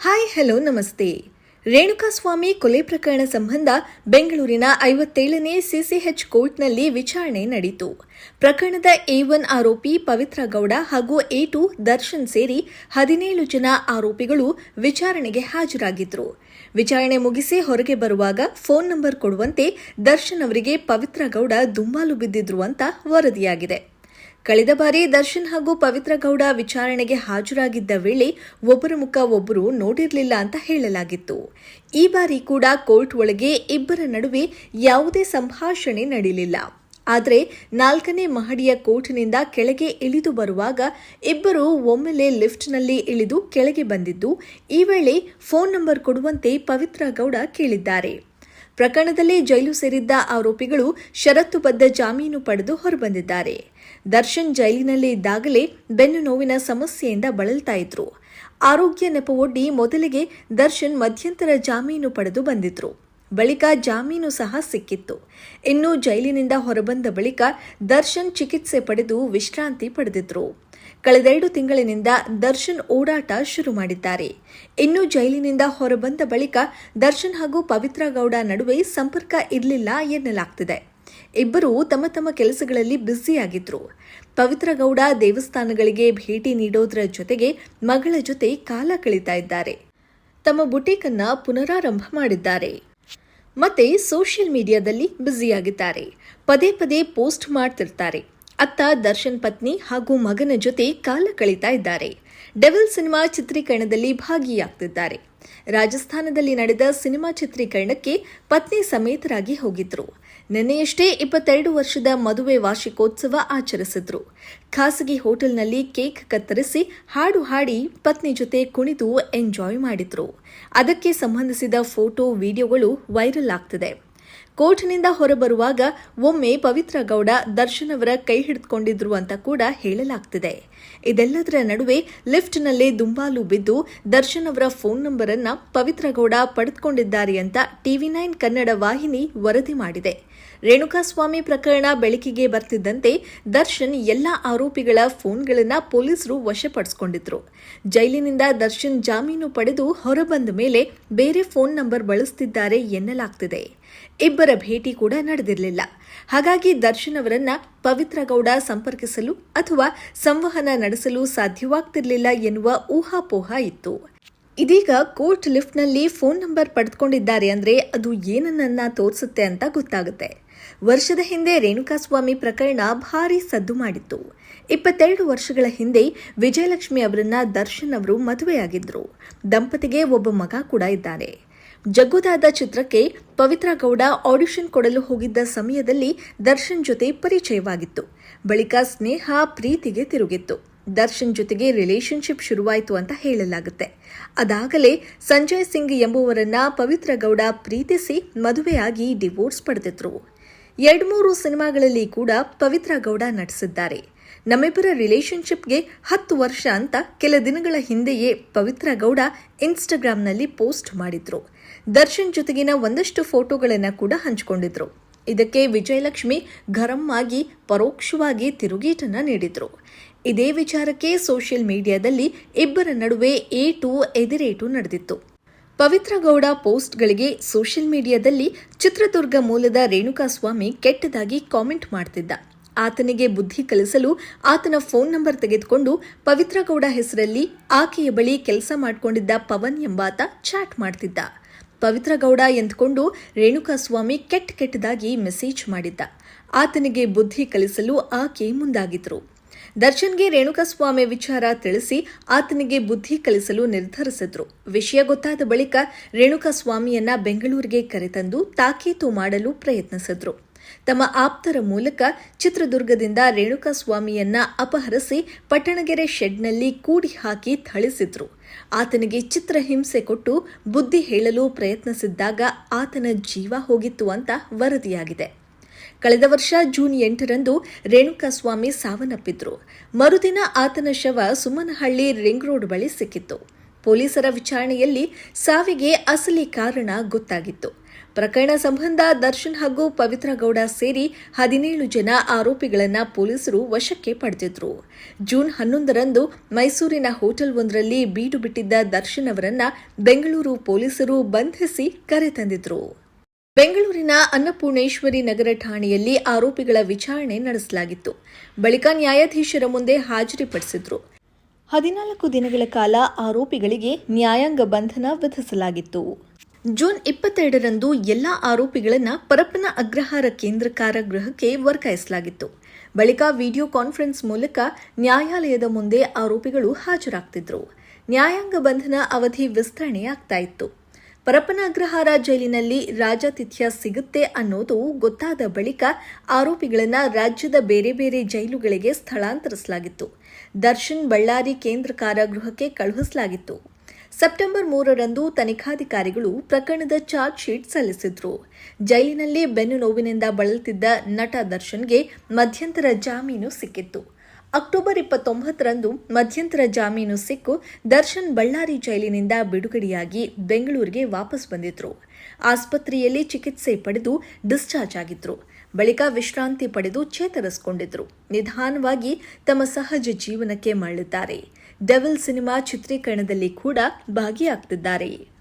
Hi, hello, ನಮಸ್ತೆ. ರೇಣುಕಾಸ್ವಾಮಿ ಕೊಲೆ ಪ್ರಕರಣ ಸಂಬಂಧ ಬೆಂಗಳೂರಿನ ಐವತ್ತೇಳನೇ ಸಿಸಿಎಚ್ ಕೋರ್ಟ್ನಲ್ಲಿ ವಿಚಾರಣೆ ನಡೆಯಿತು ಪ್ರಕರಣದ ಎ ಒನ್ ಆರೋಪಿ ಪವಿತ್ರ ಗೌಡ ಹಾಗೂ ಎ ಟು ದರ್ಶನ್ ಸೇರಿ ಹದಿನೇಳು ಜನ ಆರೋಪಿಗಳು ವಿಚಾರಣೆಗೆ ಹಾಜರಾಗಿದ್ದರು ವಿಚಾರಣೆ ಮುಗಿಸಿ ಹೊರಗೆ ಬರುವಾಗ ಫೋನ್ ನಂಬರ್ ಕೊಡುವಂತೆ ದರ್ಶನ್ ಅವರಿಗೆ ಪವಿತ್ರ ಗೌಡ ದುಂಬಾಲು ಬಿದ್ದಿದ್ರು ಅಂತ ವರದಿಯಾಗಿದೆ. ಕಳೆದ ಬಾರಿ ದರ್ಶನ್ ಹಾಗೂ ಪವಿತ್ರ ಗೌಡ ವಿಚಾರಣೆಗೆ ಹಾಜರಾಗಿದ್ದ ವೇಳೆ ಒಬ್ಬರ ಮುಖ ಒಬ್ಬರು ನೋಡಿರಲಿಲ್ಲ ಅಂತ ಹೇಳಲಾಗಿತ್ತು. ಈ ಬಾರಿ ಕೂಡ ಕೋರ್ಟ್ ಒಳಗೆ ಇಬ್ಬರ ನಡುವೆ ಯಾವುದೇ ಸಂಭಾಷಣೆ ನಡೆಯಲಿಲ್ಲ ಆದರೆ ನಾಲ್ಕನೇ ಮಹಡಿಯ ಕೋರ್ಟ್ನಿಂದ ಕೆಳಗೆ ಇಳಿದು ಬರುವಾಗ ಇಬ್ಬರು ಒಮ್ಮೆಲೆ ಲಿಫ್ಟ್ನಲ್ಲಿ ಇಳಿದು ಕೆಳಗೆ ಬಂದಿದ್ದು, ಈ ವೇಳೆ ಫೋನ್ ನಂಬರ್ ಕೊಡುವಂತೆ ಪವಿತ್ರ ಗೌಡ ಕೇಳಿದ್ದಾರೆ. ಪ್ರಕರಣದಲ್ಲಿ ಜೈಲು ಸೇರಿದ್ದ ಆರೋಪಿಗಳು ಷರತ್ತುಬದ್ಧ ಜಾಮೀನು ಪಡೆದು ಹೊರಬಂದಿದ್ದಾರೆ. ದರ್ಶನ್ ಜೈಲಿನಲ್ಲೇ ಇದ್ದಾಗಲೇ ಬೆನ್ನು ನೋವಿನ ಸಮಸ್ಯೆಯಿಂದ ಬಳಲ್ತಾ ಇದ್ರು. ಆರೋಗ್ಯ ನೆಪವೊಡ್ಡಿ ಮೊದಲಿಗೆ ದರ್ಶನ್ ಮಧ್ಯಂತರ ಜಾಮೀನು ಪಡೆದು ಬಂದಿದ್ರು. ಬಳಿಕ ಜಾಮೀನು ಸಹ ಸಿಕ್ಕಿತ್ತು. ಇನ್ನು ಜೈಲಿನಿಂದ ಹೊರಬಂದ ಬಳಿಕ ದರ್ಶನ್ ಚಿಕಿತ್ಸೆ ಪಡೆದು ವಿಶ್ರಾಂತಿ ಪಡೆದಿದ್ರು. ಕಳೆದೆರಡು ತಿಂಗಳಿನಿಂದ ದರ್ಶನ್ ಓಡಾಟ ಶುರು ಮಾಡಿದ್ದಾರೆ. ಇನ್ನು ಜೈಲಿನಿಂದ ಹೊರಬಂದ ಬಳಿಕ ದರ್ಶನ್ ಹಾಗೂ ಪವಿತ್ರ ಗೌಡ ನಡುವೆ ಸಂಪರ್ಕ ಇರಲಿಲ್ಲ ಎನ್ನಲಾಗ್ತಿದೆ. ಇಬ್ಬರು ತಮ್ಮ ತಮ್ಮ ಕೆಲಸಗಳಲ್ಲಿ ಬ್ಯುಸಿಯಾಗಿದ್ರು. ಪವಿತ್ರ ಗೌಡ ದೇವಸ್ಥಾನಗಳಿಗೆ ಭೇಟಿ ನೀಡೋದರ ಜೊತೆಗೆ ಮಗಳ ಜೊತೆ ಕಾಲ ಕಳೀತಾ ಇದ್ದಾರೆ. ತಮ್ಮ ಬುಟೀಕ್ ಪುನರಾರಂಭ ಮಾಡಿದ್ದಾರೆ. ಮತ್ತೆ ಸೋಷಿಯಲ್ ಮೀಡಿಯಾದಲ್ಲಿ ಬ್ಯುಸಿಯಾಗಿದ್ದಾರೆ. ಪದೇ ಪದೇ ಪೋಸ್ಟ್ ಮಾಡ್ತಿರ್ತಾರೆ. ಅತ್ತ ದರ್ಶನ್ ಪತ್ನಿ ಹಾಗೂ ಮಗನ ಜೊತೆ ಕಾಲ ಕಳೀತಾ ಇದ್ದಾರೆ. ಡೆವಿಲ್ ಸಿನಿಮಾ ಚಿತ್ರೀಕರಣದಲ್ಲಿ ಭಾಗಿಯಾಗ್ತಿದ್ದಾರೆ. ರಾಜಸ್ಥಾನದಲ್ಲಿ ನಡೆದ ಸಿನಿಮಾ ಚಿತ್ರೀಕರಣಕ್ಕೆ ಪತ್ನಿ ಸಮೇತರಾಗಿ ಹೋಗಿದ್ರು. ನಿನ್ನೆಯಷ್ಟೇ ಇಪ್ಪತ್ತೆರಡು ವರ್ಷದ ಮದುವೆ ವಾರ್ಷಿಕೋತ್ಸವ ಆಚರಿಸಿದ್ರು. ಖಾಸಗಿ ಹೋಟೆಲ್ನಲ್ಲಿ ಕೇಕ್ ಕತ್ತರಿಸಿ ಹಾಡು ಹಾಡಿ ಪತ್ನಿ ಜೊತೆ ಕುಣಿದು ಎಂಜಾಯ್ ಮಾಡಿದ್ರು. ಅದಕ್ಕೆ ಸಂಬಂಧಿಸಿದ ಫೋಟೋ, ವಿಡಿಯೋಗಳು ವೈರಲ್ ಆಗ್ತಿದೆ. ಕೋರ್ಟ್ನಿಂದ ಹೊರಬರುವಾಗ ಒಮ್ಮೆ ಪವಿತ್ರ ಗೌಡ ದರ್ಶನ್ ಅವರ ಕೈ ಹಿಡಿದುಕೊಂಡಿದ್ರು ಅಂತ ಕೂಡ ಹೇಳಲಾಗ್ತಿದೆ. ಇದೆಲ್ಲದರ ನಡುವೆ ಲಿಫ್ಟ್ನಲ್ಲೇ ದುಂಬಾಲು ಬಿದ್ದು ದರ್ಶನ್ ಅವರ ಫೋನ್ ನಂಬರ್ ಅನ್ನ ಪವಿತ್ರ ಗೌಡ ಪಡೆದುಕೊಂಡಿದ್ದಾರೆ ಅಂತ ಟಿವಿ ನೈನ್ ಕನ್ನಡ ವಾಹಿನಿ ವರದಿ ಮಾಡಿದೆ. ರೇಣುಕಾಸ್ವಾಮಿ ಪ್ರಕರಣ ಬೆಳಕಿಗೆ ಬರ್ತಿದ್ದಂತೆ ದರ್ಶನ್ ಎಲ್ಲ ಆರೋಪಿಗಳ ಫೋನ್ಗಳನ್ನು ಪೊಲೀಸರು ವಶಪಡಿಸಿಕೊಂಡಿದ್ರು. ಜೈಲಿನಿಂದ ದರ್ಶನ್ ಜಾಮೀನು ಪಡೆದು ಹೊರಬಂದ ಮೇಲೆ ಬೇರೆ ಫೋನ್ ನಂಬರ್ ಬಳಸುತ್ತಿದ್ದಾರೆ ಎನ್ನಲಾಗ್ತಿದೆ. ಇಬ್ಬರ ಭೇಟಿ ಕೂಡ ನಡೆದಿರಲಿಲ್ಲ. ಹಾಗಾಗಿ ದರ್ಶನ್ ಅವರನ್ನ ಪವಿತ್ರ ಗೌಡ ಸಂಪರ್ಕಿಸಲು ಅಥವಾ ಸಂವಹನ ನಡೆಸಲು ಸಾಧ್ಯವಾಗ್ತಿರಲಿಲ್ಲ ಎನ್ನುವ ಊಹಾಪೋಹ ಇತ್ತು. ಇದೀಗ ಕೋರ್ಟ್ ಲಿಫ್ಟ್ನಲ್ಲಿ ಫೋನ್ ನಂಬರ್ ಪಡೆದುಕೊಂಡಿದ್ದಾರೆ ಅಂದ್ರೆ ಅದು ಏನನ್ನ ತೋರಿಸುತ್ತೆ ಅಂತ ಗೊತ್ತಾಗುತ್ತೆ. ವರ್ಷದ ಹಿಂದೆ ರೇಣುಕಾಸ್ವಾಮಿ ಪ್ರಕರಣ ಭಾರಿ ಸದ್ದು ಮಾಡಿತ್ತು. ಇಪ್ಪತ್ತೆರಡು ವರ್ಷಗಳ ಹಿಂದೆ ವಿಜಯಲಕ್ಷ್ಮಿ ಅವರನ್ನ ದರ್ಶನ್ ಅವರು ಮದುವೆಯಾಗಿದ್ರು. ದಂಪತಿಗೆ ಒಬ್ಬ ಮಗ ಕೂಡ ಇದ್ದಾರೆ. ಜಗ್ಗುದಾದ ಚಿತ್ರಕ್ಕೆ ಪವಿತ್ರ ಗೌಡ ಆಡಿಷನ್ ಕೊಡಲು ಹೋಗಿದ್ದ ಸಮಯದಲ್ಲಿ ದರ್ಶನ್ ಜೊತೆ ಪರಿಚಯವಾಗಿತ್ತು. ಬಳಿಕ ಸ್ನೇಹ ಪ್ರೀತಿಗೆ ತಿರುಗಿತ್ತು. ದರ್ಶನ್ ಜೊತೆಗೆ ರಿಲೇಶನ್ಶಿಪ್ ಶುರುವಾಯಿತು ಅಂತ ಹೇಳಲಾಗುತ್ತೆ. ಅದಾಗಲೇ ಸಂಜಯ್ ಸಿಂಗ್ ಎಂಬುವರನ್ನ ಪವಿತ್ರ ಗೌಡ ಪ್ರೀತಿಸಿ ಮದುವೆಯಾಗಿ ಡಿವೋರ್ಸ್ ಪಡೆದಿದ್ರು. ಎರಡು ಮೂರು ಸಿನಿಮಾಗಳಲ್ಲಿ ಕೂಡ ಪವಿತ್ರ ಗೌಡ ನಟಿಸಿದ್ದಾರೆ. ನಮ್ಮಿಬ್ಬರ ರಿಲೇಶನ್ಶಿಪ್ಗೆ ಹತ್ತು ವರ್ಷ ಅಂತ ಕೆಲ ದಿನಗಳ ಹಿಂದೆಯೇ ಪವಿತ್ರ ಗೌಡ ಇನ್ಸ್ಟಾಗ್ರಾಂನಲ್ಲಿ ಪೋಸ್ಟ್ ಮಾಡಿದ್ರು. ದರ್ಶನ್ ಜೊತೆಗಿನ ಒಂದಷ್ಟು ಫೋಟೋಗಳನ್ನು ಕೂಡ ಹಂಚಿಕೊಂಡಿದ್ರು. ಇದಕ್ಕೆ ವಿಜಯಲಕ್ಷ್ಮಿ ಗರಂ ಆಗಿ ಪರೋಕ್ಷವಾಗಿ ತಿರುಗೇಟನ್ನು ನೀಡಿದ್ರು. ಇದೇ ವಿಚಾರಕ್ಕೆ ಸೋಷಿಯಲ್ ಮೀಡಿಯಾದಲ್ಲಿ ಇಬ್ಬರ ನಡುವೆ ಎ ಟು ಎದಿರೇಟು ನಡೆದಿತ್ತು. ಪವಿತ್ರ ಗೌಡ ಪೋಸ್ಟ್ಗಳಿಗೆ ಸೋಷಿಯಲ್ ಮೀಡಿಯಾದಲ್ಲಿ ಚಿತ್ರದುರ್ಗ ಮೂಲದ ರೇಣುಕಾಸ್ವಾಮಿ ಕೆಟ್ಟದಾಗಿ ಕಾಮೆಂಟ್ ಮಾಡ್ತಿದ್ದ. ಆತನಿಗೆ ಬುದ್ಧಿ ಕಲಿಸಲು ಆತನ ಫೋನ್ ನಂಬರ್ ತೆಗೆದುಕೊಂಡು ಪವಿತ್ರಗೌಡ ಹೆಸರಲ್ಲಿ ಆಕೆಯ ಬಳಿ ಕೆಲಸ ಮಾಡಿಕೊಂಡಿದ್ದ ಪವನ್ ಎಂಬಾತ ಚಾಟ್ ಮಾಡ್ತಿದ್ದ. ಪವಿತ್ರಗೌಡ ಎಂದುಕೊಂಡು ರೇಣುಕಾಸ್ವಾಮಿ ಕೆಟ್ಟ ಕೆಟ್ಟದಾಗಿ ಮೆಸೇಜ್ ಮಾಡಿದ್ದ. ಆತನಿಗೆ ಬುದ್ಧಿ ಕಲಿಸಲು ಆಕೆ ಮುಂದಾಗಿದ್ರು. ದರ್ಶನ್ಗೆ ರೇಣುಕಾಸ್ವಾಮಿ ವಿಚಾರ ತಿಳಿಸಿ ಆತನಿಗೆ ಬುದ್ಧಿ ಕಲಿಸಲು ನಿರ್ಧರಿಸಿದ್ರು. ವಿಷಯ ಗೊತ್ತಾದ ಬಳಿಕ ರೇಣುಕಾಸ್ವಾಮಿಯನ್ನ ಬೆಂಗಳೂರಿಗೆ ಕರೆತಂದು ತಾಕೀತು ಮಾಡಲು ಪ್ರಯತ್ನಿಸಿದ್ರು. ತಮ್ಮ ಆಪ್ತರ ಮೂಲಕ ಚಿತ್ರದುರ್ಗದಿಂದ ರೇಣುಕಾಸ್ವಾಮಿಯನ್ನ ಅಪಹರಿಸಿ ಪಟ್ಟಣಗೆರೆ ಶೆಡ್ನಲ್ಲಿ ಕೂಡಿ ಹಾಕಿ ಥಳಿಸಿದ್ರು. ಆತನಿಗೆ ಚಿತ್ರಹಿಂಸೆ ಕೊಟ್ಟು ಬುದ್ಧಿ ಹೇಳಲು ಪ್ರಯತ್ನಿಸಿದ್ದಾಗ ಆತನ ಜೀವ ಹೋಗಿತ್ತು ಅಂತ ವರದಿಯಾಗಿದೆ. ಕಳೆದ ವರ್ಷ ಜೂನ್ ಎಂಟರಂದು ರೇಣುಕಾಸ್ವಾಮಿ ಸಾವನ್ನಪ್ಪಿದ್ರು. ಮರುದಿನ ಆತನ ಶವ ಸುಮನಹಳ್ಳಿ ರಿಂಗ್ ರೋಡ್ ಬಳಿ ಸಿಕ್ಕಿತ್ತು. ಪೊಲೀಸರ ವಿಚಾರಣೆಯಲ್ಲಿ ಸಾವಿಗೆ ಅಸಲಿ ಕಾರಣ ಗೊತ್ತಾಗಿತ್ತು. ಪ್ರಕರಣ ಸಂಬಂಧ ದರ್ಶನ್ ಹಾಗೂ ಪವಿತ್ರ ಗೌಡ ಸೇರಿ ಹದಿನೇಳು ಜನ ಆರೋಪಿಗಳನ್ನು ಪೊಲೀಸರು ವಶಕ್ಕೆ ಪಡೆದಿದ್ರು. ಜೂನ್ ಹನ್ನೊಂದರಂದು ಮೈಸೂರಿನ ಹೋಟೆಲ್ ಒಂದರಲ್ಲಿ ಬೀಡು ಬಿಟ್ಟಿದ್ದ ದರ್ಶನ್ ಅವರನ್ನ ಬೆಂಗಳೂರು ಪೊಲೀಸರು ಬಂಧಿಸಿ ಕರೆತಂದಿದ್ರು ಬೆಂಗಳೂರಿನ ಅನ್ನಪೂರ್ಣೇಶ್ವರಿ ನಗರ ಠಾಣೆಯಲ್ಲಿ ಆರೋಪಿಗಳ ವಿಚಾರಣೆ ನಡೆಸಲಾಗಿತ್ತು. ಬಳಿಕ ನ್ಯಾಯಾಧೀಶರ ಮುಂದೆ ಹಾಜರಿಪಡಿಸಿದ್ರು ಹದಿನಾಲ್ಕು ದಿನಗಳ ಕಾಲ ಆರೋಪಿಗಳಿಗೆ ನ್ಯಾಯಾಂಗ ಬಂಧನ ವಿಧಿಸಲಾಗಿತ್ತು. ಜೂನ್ ಇಪ್ಪತ್ತೆರಡರಂದು ಎಲ್ಲಾ ಆರೋಪಿಗಳನ್ನು ಪರಪ್ಪನ ಅಗ್ರಹಾರ ಕೇಂದ್ರ ಕಾರಾಗೃಹಕ್ಕೆ ವರ್ಗಾಯಿಸಲಾಗಿತ್ತು. ಬಳಿಕ ವಿಡಿಯೋ ಕಾನ್ಫರೆನ್ಸ್ ಮೂಲಕ ನ್ಯಾಯಾಲಯದ ಮುಂದೆ ಆರೋಪಿಗಳು ಹಾಜರಾಗ್ತಿದ್ರು. ನ್ಯಾಯಾಂಗ ಬಂಧನ ಅವಧಿ ವಿಸ್ತರಣೆಯಾಗ್ತಾ ಇತ್ತು. ಪರಪ್ಪನ ಅಗ್ರಹಾರ ಜೈಲಿನಲ್ಲಿ ರಾಜಾತಿಥ್ಯ ಸಿಗುತ್ತೆ ಅನ್ನೋದು ಗೊತ್ತಾದ ಬಳಿಕ ಆರೋಪಿಗಳನ್ನು ರಾಜ್ಯದ ಬೇರೆ ಬೇರೆ ಜೈಲುಗಳಿಗೆ ಸ್ಥಳಾಂತರಿಸಲಾಗಿತ್ತು. ದರ್ಶನ್ ಬಳ್ಳಾರಿ ಕೇಂದ್ರ ಕಾರಾಗೃಹಕ್ಕೆ ಕಳುಹಿಸಲಾಗಿತ್ತು. ಸೆಪ್ಟೆಂಬರ್ ಮೂರರಂದು ತನಿಖಾಧಿಕಾರಿಗಳು ಪ್ರಕರಣದ ಚಾರ್ಜ್ ಶೀಟ್ ಸಲ್ಲಿಸಿದ್ರು. ಜೈಲಿನಲ್ಲಿ ಬೆನ್ನು ನೋವಿನಿಂದ ಬಳಲುತ್ತಿದ್ದ ನಟ ದರ್ಶನ್ಗೆ ಮಧ್ಯಂತರ ಜಾಮೀನು ಸಿಕ್ಕಿತ್ತು. ಅಕ್ಟೋಬರ್ ಇಪ್ಪತ್ತೊಂಬತ್ತರಂದು ಮಧ್ಯಂತರ ಜಾಮೀನು ಸಿಕ್ಕು ದರ್ಶನ್ ಬಳ್ಳಾರಿ ಜೈಲಿನಿಂದ ಬಿಡುಗಡೆಯಾಗಿ ಬೆಂಗಳೂರಿಗೆ ವಾಪಸ್ ಬಂದಿದ್ರು. ಆಸ್ಪತ್ರೆಯಲ್ಲಿ ಚಿಕಿತ್ಸೆ ಪಡೆದು ಡಿಸ್ಚಾರ್ಜ್ ಆಗಿದ್ರು. ಬಳಿಕ ವಿಶ್ರಾಂತಿ ಪಡೆದು ಚೇತರಿಸಿಕೊಂಡಿದ್ರು. ನಿಧಾನವಾಗಿ ತಮ್ಮ ಸಹಜ ಜೀವನಕ್ಕೆ ಮರಳಿದ್ದಾರೆ. ಡೆವಿಲ್ ಸಿನಿಮಾ ಚಿತ್ರೀಕರಣದಲ್ಲಿ ಕೂಡ ಭಾಗಿಯಾಗ್ತಿದ್ದಾರೆ.